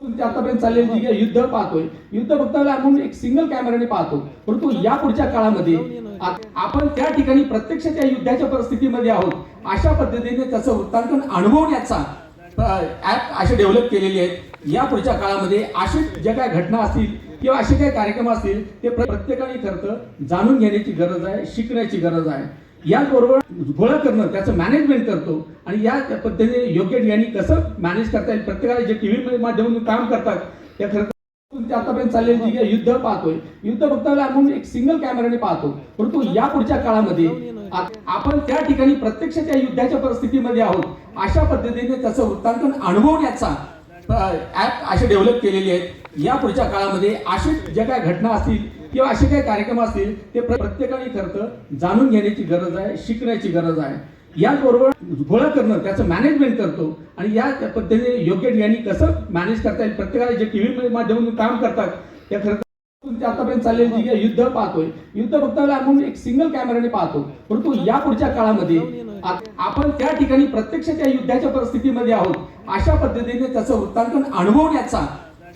आतापर्यंत चाललेली जी युद्ध पाहतोय युद्ध बघताना म्हणून एक सिंगल कॅमेराने पाहतो. परंतु या पुढच्या काळामध्ये आपण त्या ठिकाणी प्रत्यक्ष त्या युद्धाच्या परिस्थितीमध्ये आहोत. अशा पद्धतीने त्याचं वृत्तांकन अनुभवण्याचा ऍप असे डेव्हलप केलेले आहेत. या पुढच्या काळामध्ये असे ज्या काय घटना असतील किंवा असे काही कार्यक्रम असतील ते प्रत्येकाने खरं जाणून घेण्याची गरज आहे शिकण्याची गरज आहे. याचबरोबर गोळा करणं त्याचं मॅनेजमेंट करतो आणि या पद्धतीने योग्य ठिकाणी कसं मॅनेज करता येईल प्रत्येकाला जे टीव्ही माध्यमातून काम करतात त्या खरं ते आतापर्यंत चाललेली जी युद्ध पाहतोय युद्ध बघताना आपण एक सिंगल कॅमेराने पाहतो. परंतु या पुढच्या काळामध्ये आपण त्या ठिकाणी प्रत्यक्ष त्या युद्धाच्या परिस्थितीमध्ये आहोत अशा पद्धतीने त्याचं वृत्तांकन अनुभवण्याचा ऍप असे डेव्हलप केलेले आहेत. या पुढच्या काळामध्ये असे ज्या काय घटना असतील किंवा असे काही कार्यक्रम असतील ते प्रत्येकाने खरं जाणून घेण्याची गरज आहे शिकण्याची गरज आहे. याचबरोबर गोळा करणं त्याचं मॅनेजमेंट करतो आणि या पद्धतीने योग्य ठिकाणी कसं मॅनेज करता येईल प्रत्येकाला जे टीव्ही माध्यमातून काम करतात त्या खरं आतापर्यंत चाललेली जी युद्ध पाहतोय युद्ध फक्त आपण एक सिंगल कॅमेराने पाहतो. परंतु या पुढच्या काळामध्ये आपण त्या ठिकाणी प्रत्यक्ष त्या युद्धाच्या परिस्थितीमध्ये आहोत. अशा पद्धतीने त्याचं वृत्तांकन अनुभवण्याचा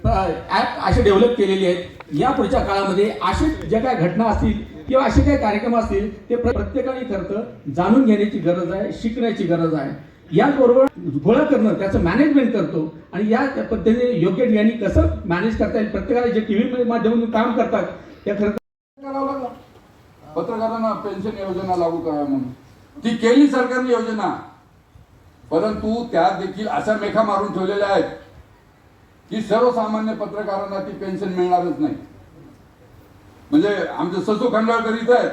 ऍप असे डेव्हलप केलेले आहेत. या पुढच्या काळामध्ये असे ज्या काय घटना असतील किंवा असे काही कार्यक्रम असतील ते प्रत्येकाने खरं जाणून घेण्याची गरज आहे शिकण्याची गरज आहे. याचबरोबर गोळा करणं त्याचं मॅनेजमेंट करतो आणि या पद्धतीने योग्य ठिकाणी कसं मॅनेज करता येईल प्रत्येकाला जे टीव्ही माध्यमातून काम करतात त्या खरं पत्रकारांना पेन्शन योजना लागू करा म्हणून. ती केली सरकारने योजना. परंतु त्या देखील अशा मेखा मारून ठेवलेल्या आहेत. की सर्वसामान्य पत्रकारांना ती पेन्शन मिळणारच नाही. म्हणजे आमचे ससू खंडाळकर इथं आहेत.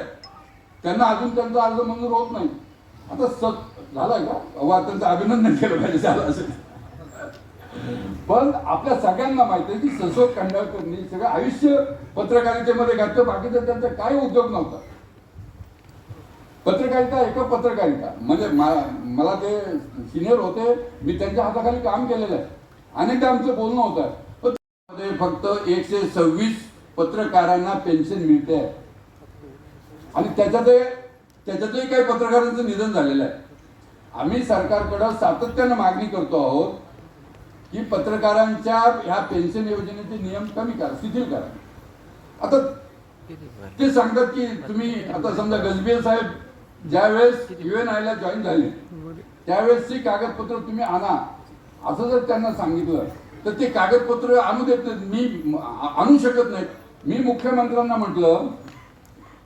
त्यांना अजून त्यांचा अर्ज मंजूर होत नाही. आता स झालाय का? अवा त्यांचं अभिनंदन केलं पाहिजे झालं असेल. पण आपल्या सगळ्यांना माहिती आहे की ससो खंडाळकरनी सगळं आयुष्य पत्रकारितेमध्ये घातलं बाकीचा त्यांचा काही उद्योग नव्हता. पत्रकारिता एका पत्रकारिता. म्हणजे मला ते सिनियर होते मी त्यांच्या हाताखाली काम केलेलं आहे. अनेकदा आमचं बोलणं होतं पण फक्त एकशे सव्वीस पत्रकारांना पेन्शन मिळते आणि त्याच्यात त्याच्यातही काही पत्रकारांचं निधन झालेलं आहे. आम्ही सरकारकडं सातत्यानं मागणी करतो आहोत की पत्रकारांच्या ह्या पेन्शन योजनेचे नियम कमी करा शिथिल करा. आता ते सांगतात की तुम्ही आता समजा गजबीर साहेब ज्यावेळेस युएन आयला जॉईन झाले त्यावेळेसची कागदपत्र तुम्ही आणा. असं जर त्यांना सांगितलं तर ते कागदपत्र आणू देत नाहीत. मी आणू शकत नाहीत. मी मुख्यमंत्र्यांना म्हटलं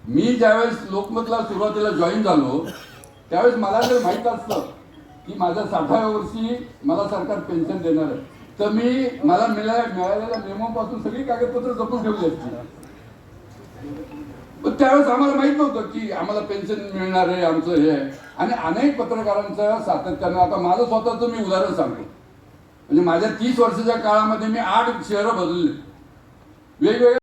मी ज्यावेळेस लोकमतला सुरुवातीला जॉईन झालो त्यावेळेस मला जर माहीत असतं की माझ्या साठाव्या वर्षी मला सरकार पेन्शन देणार आहे तर मी मला मिळाल्या मिळालेल्या नियमापासून सगळी कागदपत्र जपून ठेवली असती. पण त्यावेळेस आम्हाला माहीत नव्हतं की आम्हाला पेन्शन मिळणार आहे आमचं हे आहे. आणि अनेक पत्रकारांचं सातत्यानं आता माझं स्वतःचं मी उदाहरण सांगतो. म्हणजे माझ्या तीस वर्षाच्या काळामध्ये मी आठ शहरं बदलले. वेगवेगळ्या